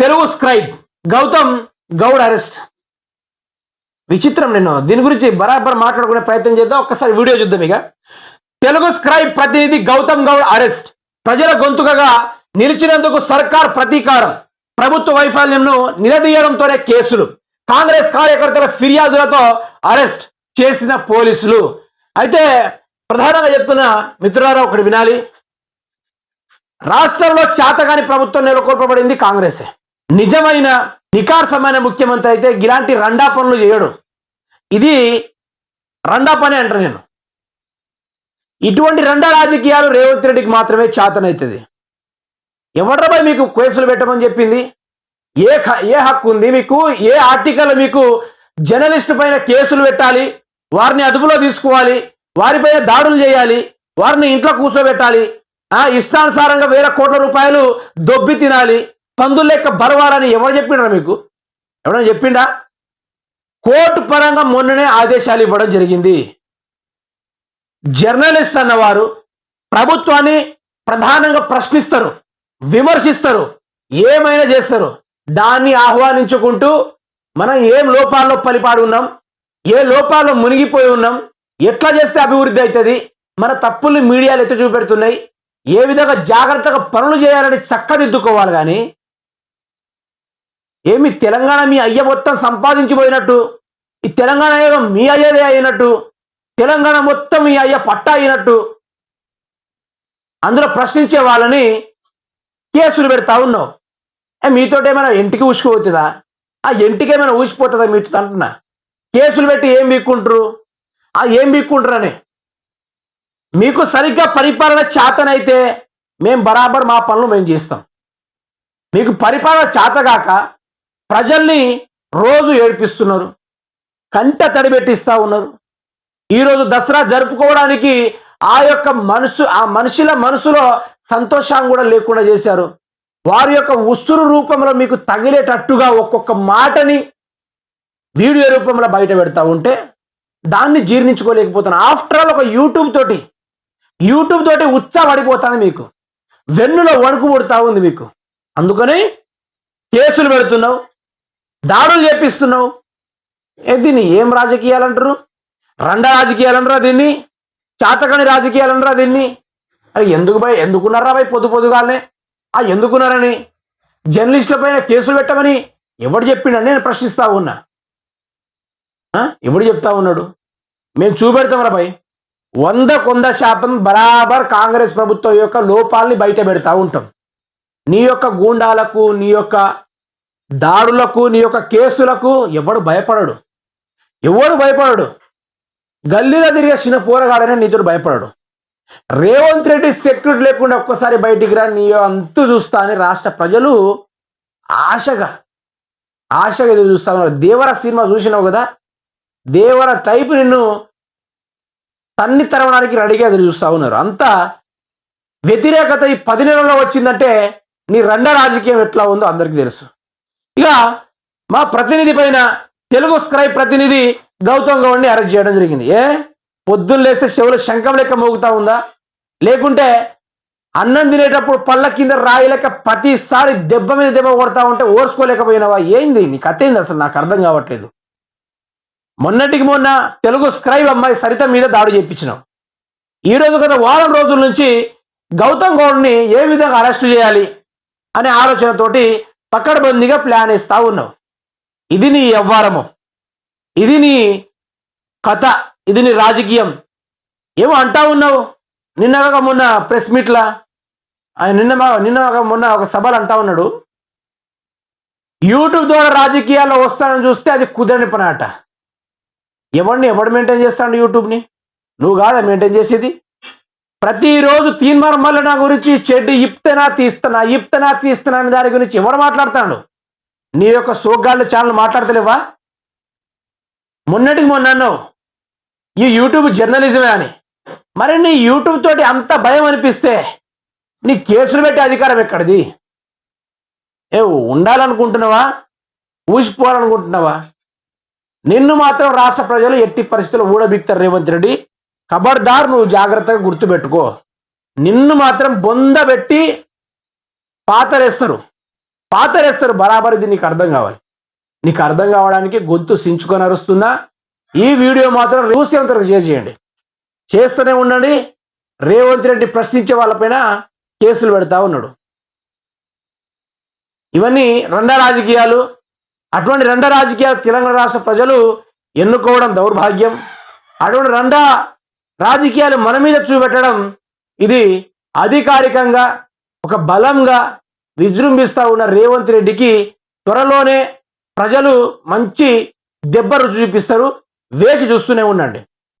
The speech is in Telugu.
Telugu scribe Gautam Goud arrest. విచిత్రం నేను దీని గురించి బరాబర్ మాట్లాడుకునే ప్రయత్నం చేద్దాం. ఒక్కసారి వీడియో చూద్దాం ఇక. తెలుగు స్క్రైబ్ ప్రతినిధి గౌతమ్ గౌడ్ అరెస్ట్. ప్రజల గొంతుకగా నిలిచినందుకు సర్కార్ ప్రతీకారం. ప్రభుత్వ వైఫల్యంను నిలదీయడంతోనే కేసులు. కాంగ్రెస్ కార్యకర్తల ఫిర్యాదులతో అరెస్ట్ చేసిన పోలీసులు. అయితే ప్రధానంగా చెప్తున్న మిత్రులారా ఒకటి వినాలి. రాష్ట్రంలో చేతగాని ప్రభుత్వం నెలకొల్పబడింది కాంగ్రెసే. నిజమైన నికార్సమైన ముఖ్యమంత్రి అయితే ఇలాంటి రండా పనులు చేయడు. ఇది రండా పని అంటారు నేను. ఇటువంటి రెండా రాజకీయాలు రేవంత్ రెడ్డికి మాత్రమే చేతనవుతుంది ఎవడ్రపై మీకు కేసులు పెట్టమని చెప్పింది? ఏ ఏ హక్కు ఉంది మీకు? ఏ ఆర్టికల్ మీకు జర్నలిస్ట్ పైన కేసులు పెట్టాలి? వారిని అదుపులో తీసుకోవాలి? వారిపైన దాడులు చేయాలి? వారిని ఇంట్లో కూర్చోబెట్టాలి? ఇష్టానుసారంగా వేల కోట్ల రూపాయలు దొబ్బి తినాలి? పందులు లెక్క బరవాలని ఎవరు చెప్పిండ్రా మీకు? ఎవరైనా చెప్పిండా? కోర్టు పరంగా మొన్ననే ఆదేశాలు ఇవ్వడం జరిగింది. జర్నలిస్ట్ అన్నవారు ప్రభుత్వాన్ని ప్రధానంగా ప్రశ్నిస్తారు విమర్శిస్తారు ఏమైనా చేస్తారు. దాన్ని ఆహ్వానించుకుంటూ మనం ఏం లోపాల్లో పలిపాడు ఉన్నాం ఏ లోపాల్లో మునిగిపోయి ఉన్నాం ఎట్లా చేస్తే అభివృద్ధి అవుతుంది మన తప్పుల్ని మీడియాలు ఎత్తి చూపెడుతున్నాయి ఏ విధంగా జాగ్రత్తగా పనులు చేయాలని చక్కదిద్దుకోవాలి కానీ ఏమి తెలంగాణ మీ అయ్య మొత్తం సంపాదించిపోయినట్టు? ఈ తెలంగాణ ఏదో మీ అయ్యదే అయినట్టు? తెలంగాణ మొత్తం మీ అయ్య పట్ట అయినట్టు? అందులో ప్రశ్నించే వాళ్ళని కేసులు పెడతా ఉన్నావు. మీతోటి ఏమైనా ఇంటికి ఊసుకుపోతుందా ఆ ఇంటికి ఏమైనా ఊసిపోతుందా మీతో అంటున్నా? కేసులు పెట్టి ఏం బీక్కుంటారు? ఆ ఏం బీక్కుంటారని? మీకు సరిగ్గా పరిపాలన చేతనైతే మేము బరాబర్ మా పనులు మేము చేస్తాం. మీకు పరిపాలన చేతగాక ప్రజల్ని రోజు ఏడిపిస్తున్నారు. కంట తడిబెట్టిస్తూ ఉన్నారు. ఈరోజు దసరా జరుపుకోవడానికి ఆ యొక్క మనసు ఆ మనుషుల మనసులో సంతోషాన్ని కూడా లేకుండా చేశారు. వారి యొక్క ఉసురు రూపంలో మీకు తగిలేటట్టుగా ఒక్కొక్క మాటని వీడియో రూపంలో బయట పెడతా ఉంటే దాన్ని జీర్ణించుకోలేకపోతాను ఆఫ్టర్ ఆల్ ఒక యూట్యూబ్ తోటి యూట్యూబ్ తోటి ఉత్సాహపడిపోతుంది మీకు. వెన్నులో వణుకు పుడతా ఉంది మీకు. అందుకని కేసులు పెడుతున్నావు. దాడులు చేపిస్తున్నావు. దీన్ని ఏం రాజకీయాలు అంటారు రండ రాజకీయాలు అంటారా దీన్ని? చాతకని రాజకీయాలు అంటారా దీన్ని? అరే ఎందుకు భయ్? ఎందుకున్నారా భయ్ పొద్దు పొద్దుగానే ఆ ఎందుకున్నారని? జర్నలిస్టుల పైన కేసులు పెట్టమని ఎవడు చెప్పిండని నేను ప్రశ్నిస్తా ఉన్నా. ఎవడు చెప్తా ఉన్నాడు? మేము చూపెడతామరా భయ్. వంద కొంద శాతం బరాబర్ కాంగ్రెస్ ప్రభుత్వం యొక్క లోపాలని బయట పెడతా ఉంటాం. నీ యొక్క గూండాలకు నీ యొక్క దాడులకు నీ యొక్క కేసులకు ఎవడు భయపడడు. ఎవడు భయపడడు? గల్లీలో తిరిగే చిన్న పోరగాడనే నీతుడు భయపడడు. రేవంత్ రెడ్డి సెక్యూరిటీ లేకుండా ఒక్కసారి బయటికి రా నీ అంతు చూస్తా అని రాష్ట్ర ప్రజలు ఆశగా ఆశగా ఎదురు చూస్తా ఉన్నారు. దేవర సినిమా చూసినావు కదా? దేవర టైప్ నిన్ను తన్ని తరవడానికి రెడీగా ఎదురు చూస్తా ఉన్నారు. అంతా వ్యతిరేకత ఈ పది నెలల్లో వచ్చిందంటే నీ రెండ రాజకీయం ఎట్లా ఉందో అందరికీ తెలుసు. ఇక మా ప్రతినిధి పైన తెలుగు స్క్రైబ్ ప్రతినిధి గౌతమ్ గౌడ్ని అరెస్ట్ చేయడం జరిగింది. ఏ? పొద్దున్న లేస్తే చెవులు శంఖం లెక్క మోగుతా ఉందా? లేకుంటే అన్నం తినేటప్పుడు పళ్ళ కింద రాయి లెక్క ప్రతిసారి దెబ్బ మీద దెబ్బ కొడతా ఉంటే ఓర్చుకోలేకపోయినావా? ఏంది? నీ కథ ఏంది అసలు? నాకు అర్థం కావట్లేదు. మొన్నటికి మొన్న తెలుగు స్క్రైబ్ అమ్మాయి సరిత మీద దాడి చేయించినావు ఈ రోజు గత వారం రోజుల నుంచి గౌతమ్ గౌడ్ని ఏ విధంగా అరెస్ట్ చేయాలి అనే ఆలోచనతోటి పక్కడబందీగా ప్లాన్ ఇస్తా ఉన్నావు. ఇది నీ వ్యవహారము. ఇది నీ కథ. ఇది నీ రాజకీయం. ఏమో అంటా ఉన్నావు. నిన్నగా మొన్న ప్రెస్ మీట్లా. ఆయన నిన్న మా- నిన్న మొన్న ఒక సభలు అంటా ఉన్నాడు. యూట్యూబ్ ద్వారా రాజకీయాల్లో వస్తానని చూస్తే అది కుదరని పని అట. ఎవడిని ఎవడు మెయింటైన్ చేస్తాడు యూట్యూబ్ని? నువ్వు కాదా మెయింటైన్ చేసేది? ప్రతిరోజు తీన్మార్ మళ్ళీ నా గురించి చెడ్డు ఇప్తనా తీస్తున్నా ఇప్తనా తీస్తున్నా అని దాని గురించి ఎవరు మాట్లాడుతున్నాడు? నీ యొక్క సోగ్గాళ్ళు ఛానల్ మాట్లాడతలేవా? మొన్నటికి మొన్న అన్నావు ఈ యూట్యూబ్ జర్నలిజమే అని. మరి నీ యూట్యూబ్ తోటి అంత భయం అనిపిస్తే నీ కేసులు పెట్టే అధికారం ఎక్కడిది? ఏ ఉండాలనుకుంటున్నావా? ఊసిపోవాలనుకుంటున్నావా? నిన్ను మాత్రం రాష్ట్ర ప్రజలు ఎట్టి పరిస్థితుల్లో ఊడబిక్తారు రేవంత్ రెడ్డి. ఖబర్దార్ నువ్వు జాగ్రత్తగా గుర్తుపెట్టుకో. నిన్ను మాత్రం బొందబెట్టి పాతరేస్తారు. పాతరేస్తారు బరాబర్ ఇది నీకు అర్థం కావాలి. నీకు అర్థం కావడానికి గొంతు సించుకొని అరుస్తుందా ఈ వీడియో మాత్రం చూసేంతవరకు షేర్ చేయండి. చేస్తూనే ఉండండి. రేవంత్ రెడ్డి ప్రశ్నించే వాళ్ళపైన కేసులు పెడతా ఉన్నాడు. ఇవన్నీ రెండ రాజకీయాలు. అటువంటి రెండ రాజకీయాలు తెలంగాణ రాష్ట్ర ప్రజలు ఎన్నుకోవడం దౌర్భాగ్యం. అటువంటి రెండ రాజకీయాలు మన మీద చూపెట్టడం ఇది అధికారికంగా ఒక బలంగా విజృంభిస్తూ ఉన్న రేవంత్ రెడ్డికి త్వరలోనే ప్రజలు మంచి దెబ్బ రుచి చూపిస్తారు వేచి చూస్తూనే ఉండండి.